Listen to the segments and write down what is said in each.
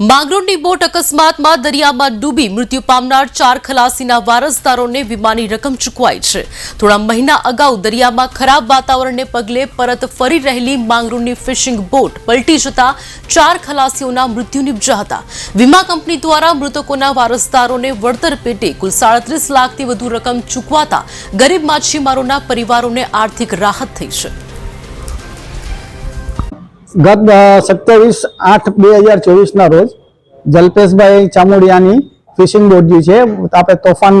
માંગરોળની boat અકસ્માતમાં દરિયામાં ડૂબી મૃત્યુ પામનાર ચાર ખલાસીના વારસદારોને વીમાની રકમ ચૂકવાઈ છે. થોડા મહિના અગાઉ દરિયામાં ખરાબ વાતાવરણને પગલે પરત ફરી રહેલી માંગરોળની ફિશિંગ બોટ પલટી જતા ચાર ખલાસીઓના મૃત્યુ નિપજ્યા હતા. વીમા કંપની દ્વારા મૃતકોના વારસદારોને વળતર પેટે કુલ સાડત્રીસ લાખથી વધુ રકમ ચૂકવાતા ગરીબ માછીમારોના પરિવારોને આર્થિક રાહત થઈ છે. ગત સત્યાવીસ આઠ બે હજાર ચોવીસના રોજ જલ્પેશભાઈ ચામુડિયાની ફિશિંગ બોટ જે છે, આપણે તોફાન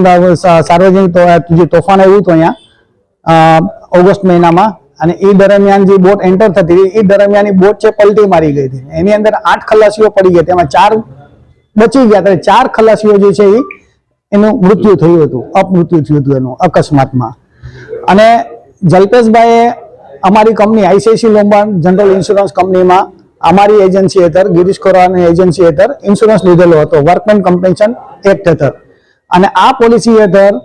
સાર્વજનિક જે તોફાન આવ્યું હતું અહીંયા ઓગસ્ટ મહિનામાં, અને એ દરમિયાન જે બોટ એન્ટર થતી હતી એ દરમિયાન બોટ છે પલટી મારી ગઈ હતી. એની અંદર આઠ ખલાસીઓ પડી ગયા, તેમાં ચાર બચી ગયા, ત્યારે ચાર ખલાસીઓ જે છે એ એનું મૃત્યુ થયું હતું, અપમૃત્યુ થયું હતું એનું અકસ્માતમાં. અને જલ્પેશભાઈએ અમારી company ICICI Lombard general insurance કંપનીમાં અમારી એજન્સી હેઠળ, ગિરીશ ખોરાની એજન્સી હેઠળ ઇન્સ્યોરન્સ લીધેલો હતો. વર્કમેન કમ્પન્સેશન એક્ટ હેઠળ. અને આ પોલિસી હેઠળ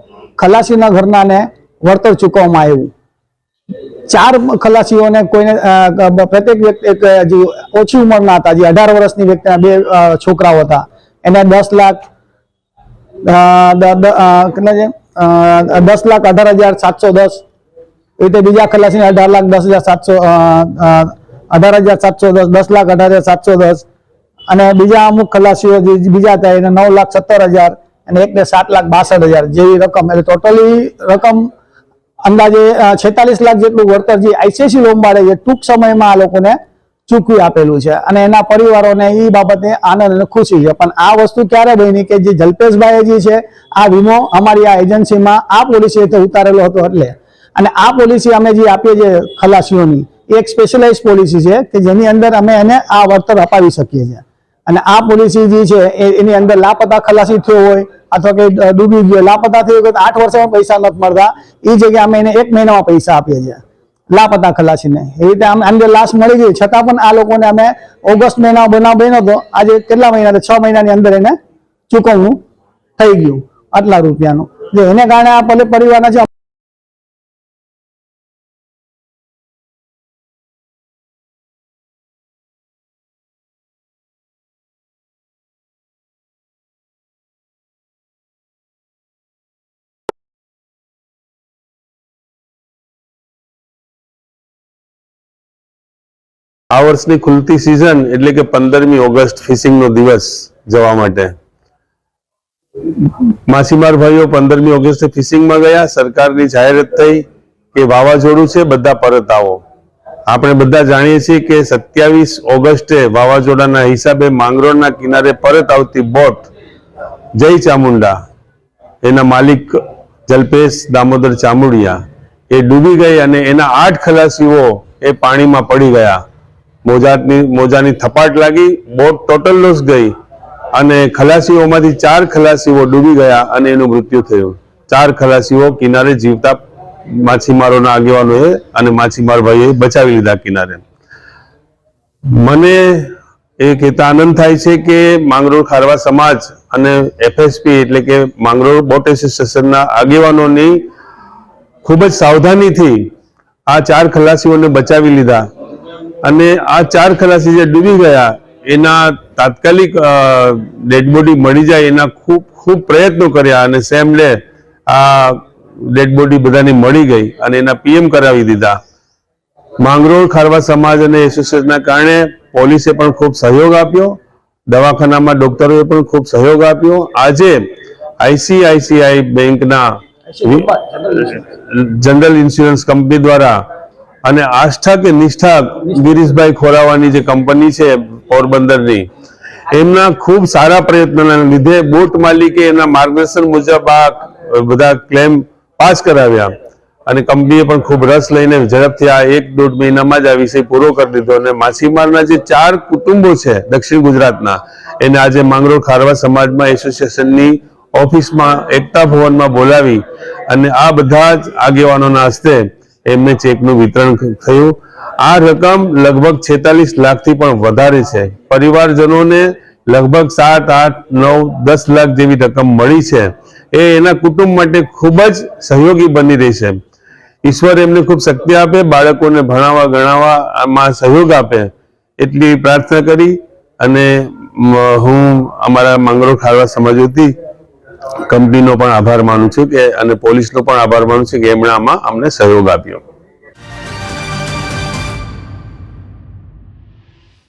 ખલાસીના ઘરનાને વળતર ચૂકવવામાં આવ્યું. ચાર ખલાસીઓને કોઈને પ્રત્યેક વ્યક્તિ જે ઓછી ઉંમરના હતા, જે અઢાર વર્ષની વ્યક્તિના બે છોકરાઓ હતા. એને દસ લાખ દસ લાખ અઢાર હજાર સાતસો દસ રીતે બીજા ખલાસીને અઢાર લાખ, દસ હજાર સાતસો અઢાર હજાર સાતસો દસ દસ લાખ અઢાર હજાર સાતસો દસ. અને બીજા અમુક ખલાસીઓ જે બીજા હતા, એને નવ લાખ સત્તર હજાર અને એકને સાત લાખ બાસઠ હજાર જેવી રકમ. એટલે ટોટલી રકમ અંદાજે છેતાલીસ લાખ જેટલું વળતર જે આઈસીઆઈસી લોન પાડે છે ટૂંક સમયમાં આ લોકોને ચૂકવી આપેલું છે. અને એના પરિવારોને એ બાબતે આનંદ અને ખુશી છે. પણ આ વસ્તુ ક્યારે બની કે જે જલ્પેશભાઈ જે છે, આ વીમો અમારી આ એજન્સીમાં આ પોલિસી ઉતારેલો હતો એટલે. અને આ પોલિસી અમે જે આપીએ છીએ ખલાસીઓની એક સ્પેશિયલાઇઝ પોલિસી છે કે જેની અંદર અમે એને આ વળતર અપાવી શકીએ છીએ. અને આ પોલિસી જે છે એની અંદર લાપતા ખલાસી થયો હોય અથવા કે ડૂબી ગયો, લાપતા થયો હોય તો આઠ વર્ષમાં પૈસા નથી મળતા. એ જગ્યાએ અમે એને એક મહિનામાં પૈસા આપીએ છીએ લાપતા ખલાસીને. એ રીતે આમ અંદર લાશ મળી ગઈ છતાં પણ આ લોકોને અમે ઓગસ્ટ મહિના બનાવ બન્યો હતો. આજે કેટલા મહિના છ મહિનાની અંદર એને ચૂકવણું થઈ ગયું. આટલા રૂપિયાનું. એને કારણે આ પરિવારના જે આ વર્ષની ખુલતી સિઝન એટલે કે પંદરમી ઓગસ્ટ ફિશિંગનો દિવસ જવા માટે. માછીમાર ભાઈઓ, પંદરમી ઓગસ્ટે ફિશિંગમાં ગયા, સરકારની જાહેરાત થઈ કે વાવાઝોડું છે, બધા પરત આવો. આપણે બધા જાણીએ છીએ કે સત્યાવીસ ઓગસ્ટે વાવાઝોડાના હિસાબે માંગરોળના કિનારે પરત આવતી બોટ જય ચામુંડા, એના માલિક જલ્પેશ દામોદર ચામુડિયા એ ડૂબી ગઈ અને એના આઠ ખલાસીઓ એ પાણીમાં પડી ગયા. મોજાની મોજાની થપાટ લાગી, બોટ ટોટલ લોસ ગઈ અને ખલાસીઓમાંથી ચાર ખલાસીઓ ડૂબી ગયા અને એનું મૃત્યુ થયું. ચાર ખલાસીઓ કિનારે જીવતા માછીમારોના આગેવાનોએ અને માછીમાર ભાઈએ બચાવી લીધા કિનારે. મને એ કહેતા આનંદ થાય છે કે માંગરોળ ખારવા સમાજ અને એફએસપી એટલે કે માંગરોળ બોટ એસોસિએશનના આગેવાનોની ખૂબ જ સાવધાનીથી આ ચાર ખલાસીઓને બચાવી લીધા. અને આ ચાર ખલાસી જે ડૂબી ગયા એના તાત્કાલિક ડેડ બોડી મળી જાય એના ખૂબ ખૂબ પ્રયત્નો કર્યા અને સેમ ડે આ ડેડ બોડી બધાની મળી ગઈ અને એના પીએમ કરાવી દીધા. માંગરોળ ખારવા સમાજ અને એસોસિએશનના કારણે પોલીસે પણ ખૂબ સહયોગ આપ્યો દવાખાનામાં ડોક્ટરોએ પણ ખૂબ સહયોગ આપ્યો. આજે આઈસીઆઈસીઆઈ બેંકના જનરલ ઇન્સ્યોરન્સ કંપની દ્વારા અને આસ્થા કે નિષ્ઠા ગિરીશભાઈ ખોરાવાની જે કંપની છે પોરબંદરની, એમના ખૂબ સારા પ્રયત્નોના લીધે બોટ માલિકે એના માર્ગદર્શન મુજબ આ બધા ક્લેમ પાસ કરાવ્યા. અને કંપનીએ પણ ખૂબ રસ લઈને ઝડપથી આ એક દોઢ મહિનામાં જ આ વિષય પૂરો કરી દીધો. અને માછીમારના જે ચાર કુટુંબો છે દક્ષિણ ગુજરાતના, એને આજે માંગરોળ ખારવા સમાજમાં એસોસિએશનની ઓફિસમાં, એકતા ભવનમાં બોલાવી અને આ બધા જ આગેવાનોના હસ્તે એમને ચેકનું વિતરણ થયું. આ રકમ લગભગ છેતાલીસ લાખથી પણ વધારે છે. પરિવારજનોને લગભગ સાત, આઠ, નવ, દસ લાખ જેવી રકમ મળી છે. એ એના કુટુંબ માટે ખૂબ જ સહયોગી બની રહી છે. ઈશ્વર એમને ખૂબ શક્તિ આપે, બાળકોને ભણાવવા ગણાવવામાં સહયોગ આપે એટલી પ્રાર્થના કરી અને હું અમારા મંગળો ખારવા સમજોતી કંપનીનો પણ આભાર માનું છું કે, અને પોલીસનો પણ આભાર માનું છું કે એમણે આમાં અમને સહયોગ આપ્યો.